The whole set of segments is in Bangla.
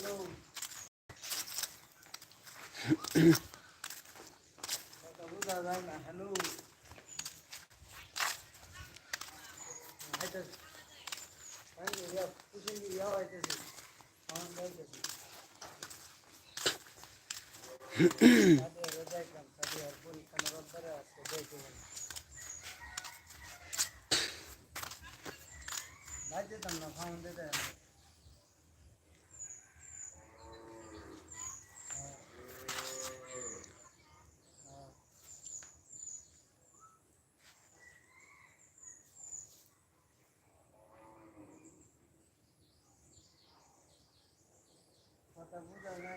হ্যালো কথা বোঝা যায়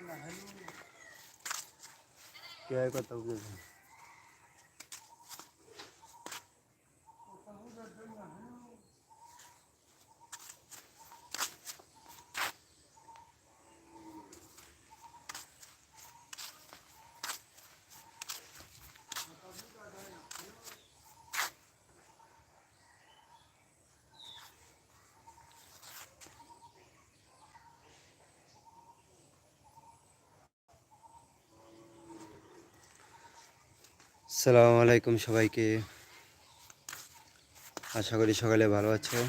না হ্যালো সালামু আলাইকুম সবাইকে। আশা করি সকালে ভালো আছো।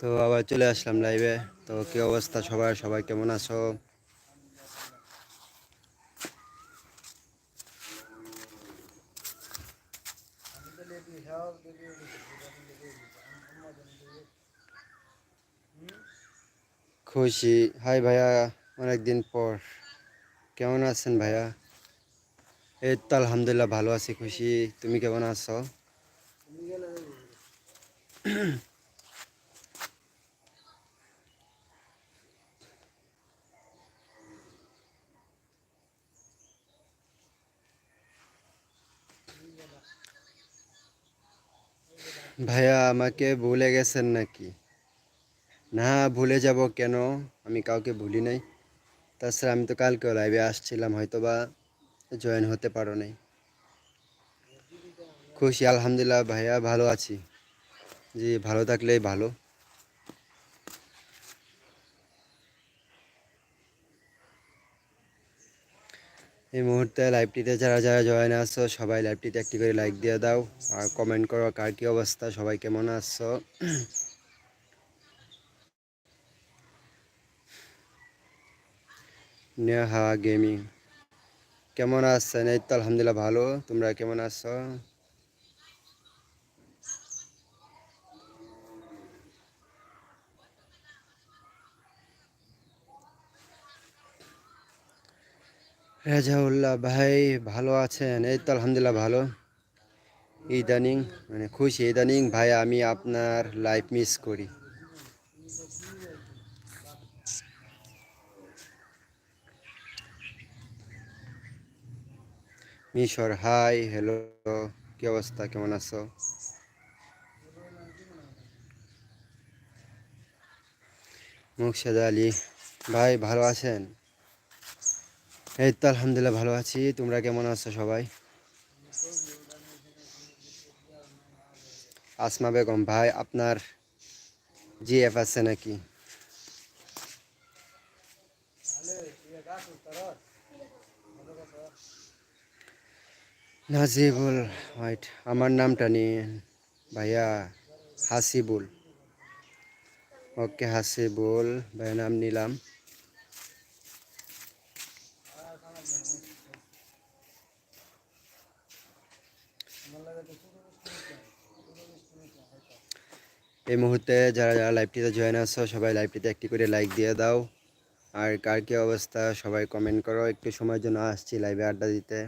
তো আবার চলে আসলাম লাইভে তো কি অবস্থা সবাই সবাই কেমন আছো আমি তো লেবি সব লেবি লেবি খুশি হাই ভাইয়া, অনেকদিন পর। কেমন আছেন ভাইয়া? এই তো আলহামদুলিল্লাহ ভালো আছি, খুশি। তুমি কেমন আছো? তুমি গেলে ভাইয়া, আমাকে ভুলে গেছেন নাকি? না, ভুলে যাব কেন? আমি কাউকে ভুলি নাই। তাছাড়া আমি তো কালকে লাইভে আসছিলাম হয়তো বা জয়েন হতে পারো নাই। খুশি, আলহামদুলিল্লাহ ভাইয়া, ভালো আছি। জি, ভালো থাকলেই ভালো। এই মুহূর্তে লাইভটিতে যারা যারা জয়েন আসছো সবাই লাইভটিতে একটি করে লাইক দিয়ে দাও। আর কমেন্ট করো, কার কী অবস্থা? সবাই কেমন আসছো নেহা গেমিং। কেমন আছেন? এই তো আলহামদুলিল্লাহ ভালো। তোমরা কেমন আছো? রাজাউল্লাহ ভাই, ভালো আছেন? এই তো আলহামদুলিল্লাহ ভালো। ইদানিং মানে খুশি। ইদানিং ভাই, আমি আপনার লাইফ মিস করি। মিশর, হাই, হ্যালো, কি অবস্থা? কেমন আছো? মুর্শেদ আলী, ভাই, ভালো আছেন? এই তো আলহামদুলিল্লাহ, ভালো আছি। তোমরা কেমন আছো সবাই? আসমা বেগম, ভাই, আপনার জিএফ আছে নাকি ভালো ইয়ে গাছ উত্তরত ভালো কথা নাজিবুল হোয়াইট, আমার নামটা নিন ভাইয়া হাসিবুল। ওকে হাসিবুল, ভাইয়া নাম নিলাম। এই মুহূর্তে যারা যারা লাইভটিতে জয়েন আছো, সবাই লাইভটিতে একটি করে লাইক দিয়ে দাও। আর কার কী অবস্থা, সবাই কমেন্ট করো। একটু সময়ের জন্য আসছি লাইভে আড্ডা দিতে।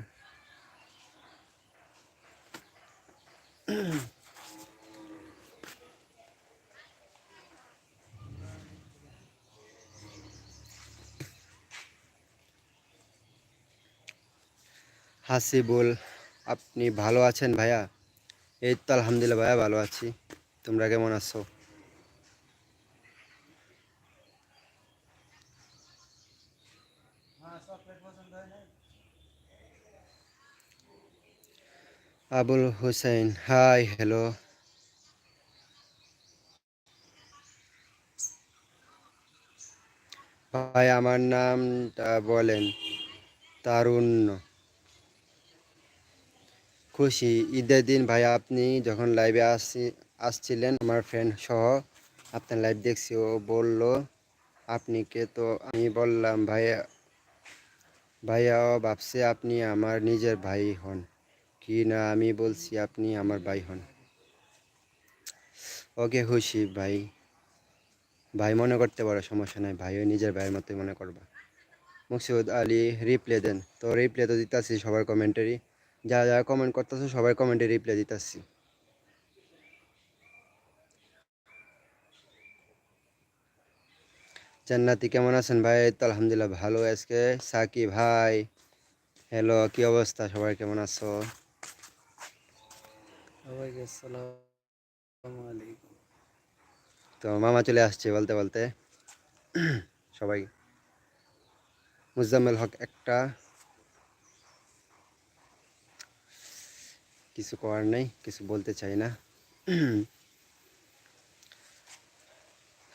হাসিবুল আপনি ভালো আছেন ভাইয়া? এই তো আলহামদুলিল্লাহ ভাইয়া ভালো আছি। তোমরা কেমন আছো? Abul Hussain, hi, hello. ভাই, আমার নামটা বলেন, তারুণ্য। খুশি। ঈদের দিন, ভাই, আপনি যখন লাইভে আসি, আসছিলেন, আমার ফ্রেন্ড সহ, আপনার লাইভ দেখছি, ও বলল, আপনি কে? তো আমি বললাম, ভাইয়া ভাইয়াও ভাবছে আপনি আমার নিজের ভাই হন। কি না আমি বলছি আপনি আমার ভাই হন। ওকে খুশি, ভাই। ভাই মনে করতে পারো, সমস্যা নাই। ভাইও নিজের ভাইয়ের মতোই মনে করবা। মুকসুদ আলী রিপ্লে দেন। তো রিপ্লে তো দিতেছি সবার কমেন্টারি যারা যারা কমেন্ট করতেছো সবার কমেন্টে রিপ্লে দিতেছি। জান্নাতি, কেমন আছেন ভাই? তো আলহামদুলিল্লাহ ভালো। আজকে সাকি ভাই। হ্যালো কি অবস্থা? সবাই কেমন আছো? সবাইকে আসসালামু আলাইকুম। তো মামা চলে আসছে বলতে বলতে। সবাই মুজাম্মেল হক একটা। কিছু করার নেই, কিছু বলতে চাই না।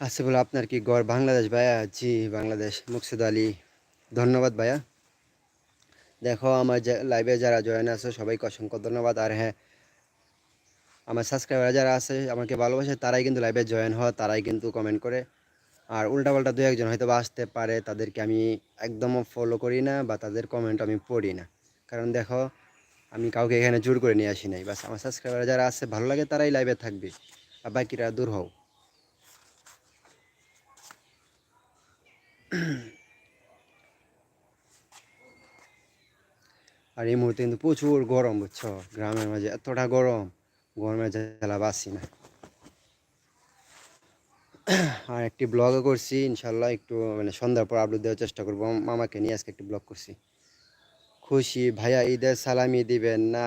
আসিফুল, আপনার কি গড় বাংলাদেশ ভাইয়া? জি, বাংলাদেশ। মুকসুদ আলী, ধন্যবাদ ভাইয়া। দেখো, আমার লাইভে যারা জয়েন আছে, সবাইকে অসংখ্য ধন্যবাদ। আর হ্যাঁ আমার সাবস্ক্রাইবার যারা আছে, আমাকে ভালোবাসে, তারাই কিন্তু লাইভে জয়েন হয়, তারাই কিন্তু কমেন্ট করে। আর উল্টাপাল্টা দু একজন হয়তো আসতে পারে, তাদেরকে আমি একদম ফলো করি না বা তাদের কমেন্ট আমি পড়ি না। কারণ দেখো, আমি কাউকে এখানে জোর করে নিয়ে আসি নাই। বাস আমার সাবস্ক্রাইবার যারা আছে, ভালো লাগে তারাই লাইভে থাকবে, আর বাকিরা দূর হও। আর এই মুহূর্তে কিন্তু প্রচুর গরম, বুঝছ? গ্রামের মাঝে এতটা গরম। গরমের জ্বালা বাসি না। আর একটি ব্লগও করছি ইনশাল্লাহ একটু মানে সন্ধ্যার পর আপলোড দেওয়ার চেষ্টা করব। মামাকে নিয়ে আজকে একটি ব্লগ করছি। খুশি ভাইয়া ঈদের সালামি দিবেন না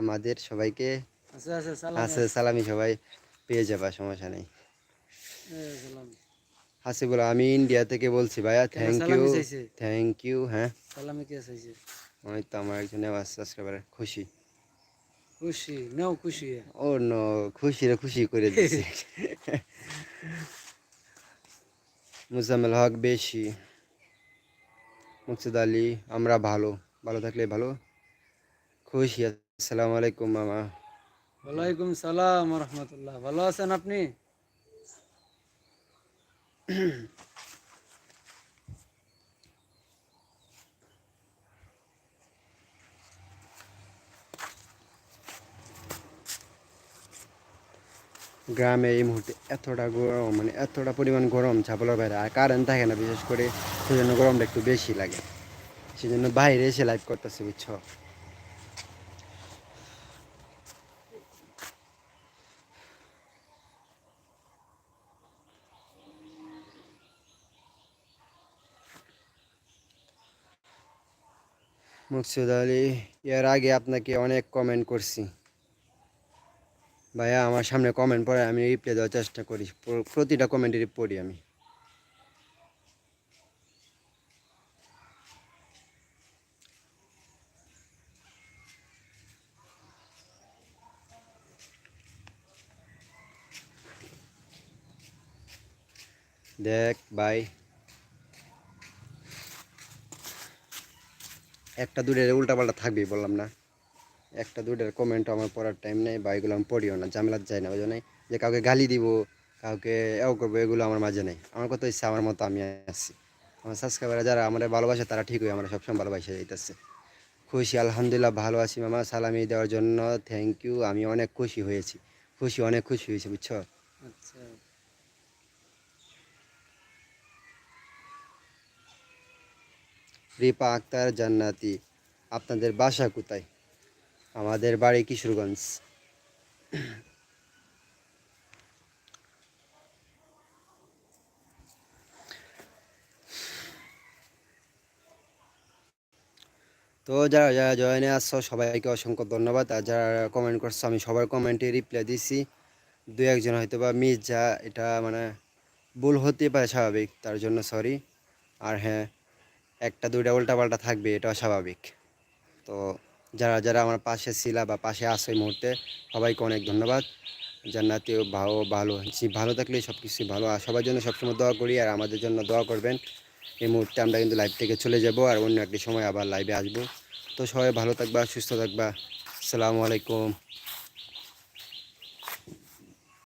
আমাদের সবাইকে আছে সালামি সবাই পেয়ে যাবা সমস্যা নেই। হাসিবুল আমি ইন্ডিয়া থেকে বলছি ভাইয়া থ্যাংক ইউ থ্যাংক ইউ হ্যাঁ। সালামে কে চাইছে? ওই তো আমার একজন সাবস্ক্রাইবার খুশি। খুশি নাও খুশি। ও নো খুশি রে খুশি করে দিয়েছি মুজাম্মেল হক বেশি। মুকসুদ আলী আমরা ভালো। ভালো থাকলে ভালো। খুশি আসসালামু আলাইকুম মামা। ওয়ালাইকুম সালাম রহমতুল্লাহ। ভালো আছেন আপনি? গ্রামে এই মুহূর্তে এতটা গরম মানে এতটা পরিমাণ গরম ঝাপলার বাইরে। আর কারেন্ট থাকে না, বিশেষ করে সেজন্য গরমটা একটু বেশি লাগে। সেজন্য বাইরে এসে লাইভ করতেছি, বুঝছ? মুকসুদ আলী, এর আগে আপনাকে অনেক কমেন্ট করছি। ভাইয়া আমার সামনে কমেন্ট পড়ে, আমি রিপ্লাই দেওয়ার চেষ্টা করি। প্র- প্রতিটা কমেন্টেরই পড়ি আমি। দেখ ভাই, একটা দুটের উল্টাপাল্টা থাকবেই বললাম না? একটা দুইটার কমেন্ট আমার পড়ার টাইম নেই বা এগুলো আমি পড়িও না ঝামেলার যায় না ওই জন্যই যে কাউকে গালি দিব কাউকে এও করব এগুলো আমার মাঝে নেই। আমার কত ইচ্ছা আমার মতো আমি আছি। আমার সাবস্ক্রাইবার যারা আমার ভালোবাসে তারা ঠিকই আমার সবসময় ভালোবাসে যাইতেছে খুশি আলহামদুলিল্লাহ ভালো আছি মামা। সালামি দেওয়ার জন্য থ্যাংক ইউ আমি অনেক খুশি হয়েছি। খুশি অনেক খুশি হয়েছি বুঝছ? আচ্ছা। রিপা আক্তার জান্নাতি আপনাদের বাসা কোথায়? আমাদের বাড়ি কিশোরগঞ্জ। তো যারা যারা জয়েনে আসছো সবাইকে অসংখ্য ধন্যবাদ। আর যারা কমেন্ট করছ, আমি সবার কমেন্টে রিপ্লাই দিছি। দু একজন হয়তো বা মিস যা এটা মানে ভুল হতে পারে স্বাভাবিক, তার জন্য সরি আর হ্যাঁ একটা দুইটা উল্টা পাল্টা থাকবে এটা স্বাভাবিক। তো যারা যারা আমার পাশে ছিলা বা পাশে আসে এই মুহূর্তে, সবাইকে অনেক ধন্যবাদ। জান্নাতেও ভাও ভালো ভালো থাকলে সব কিছু ভালো। আর সবার জন্য সবসময় দোয়া করি আর আমাদের জন্য দোয়া করবেন। এই মুহূর্তে আমরা কিন্তু লাইভ থেকে চলে যাব আর অন্য একটি সময় আবার লাইভে আসব। তো সবাই ভালো থাকবা, সুস্থ থাকবা। আসসালামু আলাইকুম।